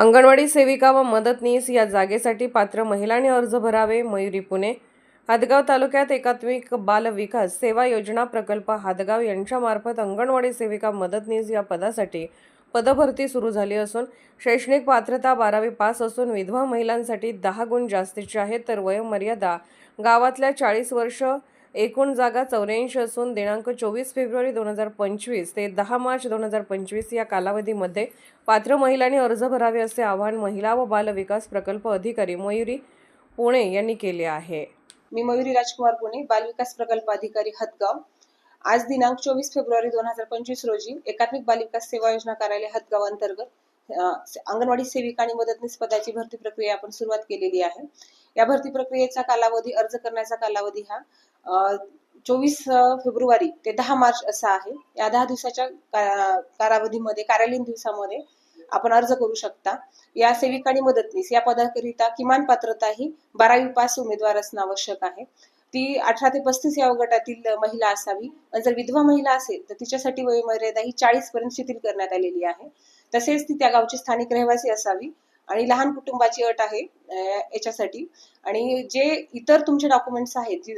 अंगणवाडी सेविका व मदतनीस या जागेसाठी पात्र महिलांनी अर्ज भरावे. मयुरी पुणे हादगाव तालुक्यात एकात्मिक बाल विकास सेवा योजना प्रकल्प हादगाव यांच्यामार्फत अंगणवाडी सेविका मदतनीस या पदासाठी पदभरती सुरू झाली असून शैक्षणिक पात्रता बारावी पास असून विधवा महिलांसाठी दहा गुण जास्तीचे आहेत. तर वयोमर्यादा गावातल्या चाळीस वर्ष एकूण जागा चौऱ्याऐंशी असून दिनांक चोवीस फेब्रुवारी दोन हजार पंचवीस ते दहा मार्च दोन हजार पंचवीस या कालावधीमध्ये पात्र महिलांनी अर्ज भरावे असे आवाहन महिला व बाल विकास प्रकल्प अधिकारी मयुरी पुणे यांनी केले आहे. मी मयुरी राजकुमार पुणे बालविकास प्रकल्प अधिकारी हदगाव. आज दिनांक चोवीस फेब्रुवारी दोन हजार पंचवीस रोजी एकात्मिक बालविकास सेवा योजना कार्यालय हदगाव अंतर्गत अंगणवाडी सेविका आणि मदतनीस पदाची भरती प्रक्रिया आपण सुरुवात केलेली आहे. या भरती प्रक्रियेचा कालावधी अर्ज करण्याचा कालावधी हा चोवीस फेब्रुवारी ते दहा मार्च असा आहे. या दहा दिवसाच्या कालावधीमध्ये कार्यालयीन दिवसामध्ये आपण अर्ज करू शकता. या सेविका आणि मदतनीस या पदाकरिता किमान पात्रता ही बारावी पास उमेदवार असणं आवश्यक आहे. ती अठरा ते पस्तीस या गटातील महिला असावी. आणि जर विधवा महिला असेल तर तिच्यासाठी वयोमर्यादा ही चाळीस पर्यंत शिथिल करण्यात आलेली आहे. तसेच ती त्या गावची स्थानिक रहिवासी असावी आणि लहान कुटुंबाची अट आहे याच्यासाठी. आणि जे इतर तुमचे डॉक्युमेंट्स आहेत जी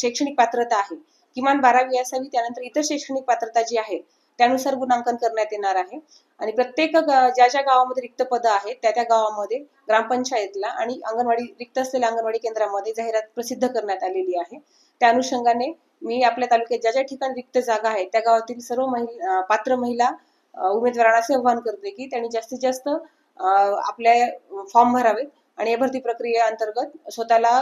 शैक्षणिक पात्रता आहे किमान बारावी असावी त्यानंतर इतर शैक्षणिक पात्रता जी आहे त्यानुसार गुणांकन करण्यात येणार आहे. आणि प्रत्येक ज्या ज्या गावामध्ये रिक्त पदं आहेत त्या त्या गावामध्ये ग्रामपंचायतला आणि अंगणवाडी रिक्त असलेल्या अंगणवाडी केंद्रामध्ये जाहिरात प्रसिद्ध करण्यात आलेली आहे. त्या अनुषंगाने मी आपल्या तालुक्यात ज्या ज्या ठिकाणी रिक्त जागा आहेत त्या गावातील सर्व महिला पात्र महिला उमेदवारांना असे आव्हान करते की त्यांनी जास्तीत जास्त आपल्या फॉर्म भरावेत आणि या भरती प्रक्रियेअंतर्गत स्वतःला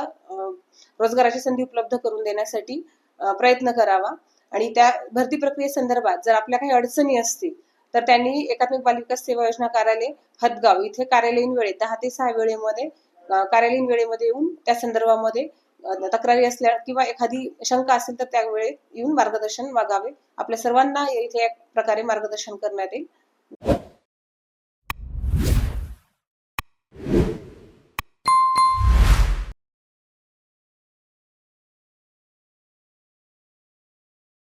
रोजगाराची संधी उपलब्ध करून देण्यासाठी प्रयत्न करावा. आणि त्या भरती प्रक्रियेसंदर्भात जर आपल्या काही अडचणी असतील तर त्यांनी एकात्मिक बालविकास सेवा योजना कार्यालय हदगाव इथे कार्यालयीन वेळेत दहा ते सहा वेळेमध्ये कार्यालयीन वेळेमध्ये येऊन त्या संदर्भामध्ये तक्रारी असल्या किंवा एखादी शंका असेल तर त्यावेळी येऊन मार्गदर्शन मागावे आपल्या सर्वांना इथे एक प्रकारे मार्गदर्शन करण्यात येईल.